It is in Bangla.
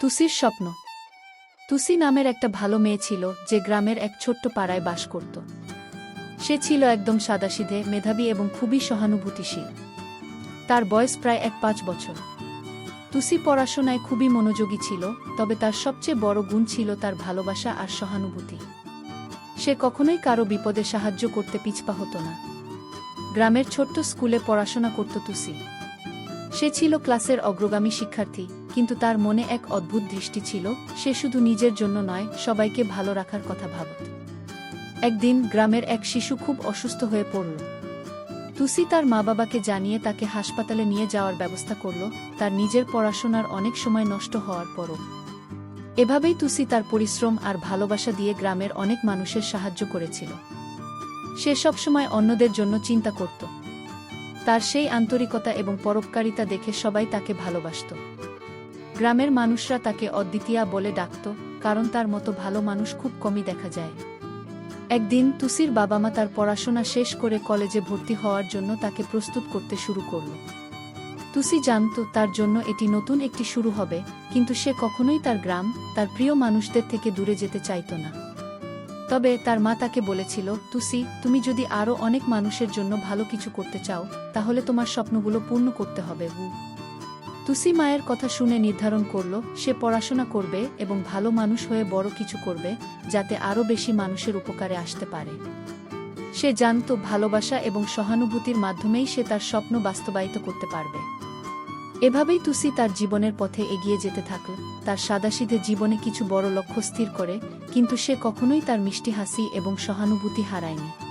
তুসির স্বপ্ন। তুসি নামের একটা ভালো মেয়ে ছিল যে গ্রামের এক ছোট্ট পাড়ায় বাস করত। সে ছিল একদম সাদাসিধে, মেধাবী এবং খুবই সহানুভূতিশীল। তার বয়স প্রায় এক পাঁচ বছর। তুসি পড়াশোনায় খুবই মনোযোগী ছিল, তবে তার সবচেয়ে বড় গুণ ছিল তার ভালোবাসা আর সহানুভূতি। সে কখনোই কারও বিপদে সাহায্য করতে পিছপা হতো না। গ্রামের ছোট্ট স্কুলে পড়াশোনা করত তুসি। সে ছিল ক্লাসের অগ্রগামী শিক্ষার্থী কিন্তু তার মনে এক অদ্ভুত দৃষ্টি ছিল, সে শুধু নিজের জন্য নয়, সবাইকে ভালো রাখার কথা ভাবত। একদিন গ্রামের এক শিশু খুব অসুস্থ হয়ে পড়ল। তুসি তার মা বাবাকে জানিয়ে তাকে হাসপাতালে নিয়ে যাওয়ার ব্যবস্থা করল, তার নিজের পড়াশোনার অনেক সময় নষ্ট হওয়ার পরও। এভাবেই তুসি তার পরিশ্রম আর ভালোবাসা দিয়ে গ্রামের অনেক মানুষের সাহায্য করেছিল। সে সবসময় অন্যদের জন্য চিন্তা করত। তার সেই আন্তরিকতা এবং পরোপকারিতা দেখে সবাই তাকে ভালোবাসত। গ্রামের মানুষরা তাকে অদ্বিতীয়া বলে ডাকত, কারণ তার মতো ভালো মানুষ খুব কমই দেখা যায়। একদিন তুসির বাবা মা তার পড়াশোনা শেষ করে কলেজে ভর্তি হওয়ার জন্য তাকে প্রস্তুত করতে শুরু করল। তুসি জানত তার জন্য এটি নতুন একটি শুরু হবে, কিন্তু সে কখনোই তার গ্রাম, তার প্রিয় মানুষদের থেকে দূরে যেতে চাইত না। তবে তার মা তাকে বলেছিল, তুসি, তুমি যদি আরও অনেক মানুষের জন্য ভালো কিছু করতে চাও, তাহলে তোমার স্বপ্নগুলো পূর্ণ করতে হবে তুসি মায়ের কথা শুনে নির্ধারণ করল, সে পড়াশোনা করবে এবং ভালো মানুষ হয়ে বড় কিছু করবে, যাতে আরও বেশি মানুষের উপকারে আসতে পারে। সে জানত ভালোবাসা এবং সহানুভূতির মাধ্যমেই সে তার স্বপ্ন বাস্তবায়িত করতে পারবে। এভাবেই তুসি তার জীবনের পথে এগিয়ে যেতে থাকল। তার সাদাসিধে জীবনে কিছু বড় লক্ষ্য স্থির করে, কিন্তু সে কখনোই তার মিষ্টি হাসি এবং সহানুভূতি হারায়নি।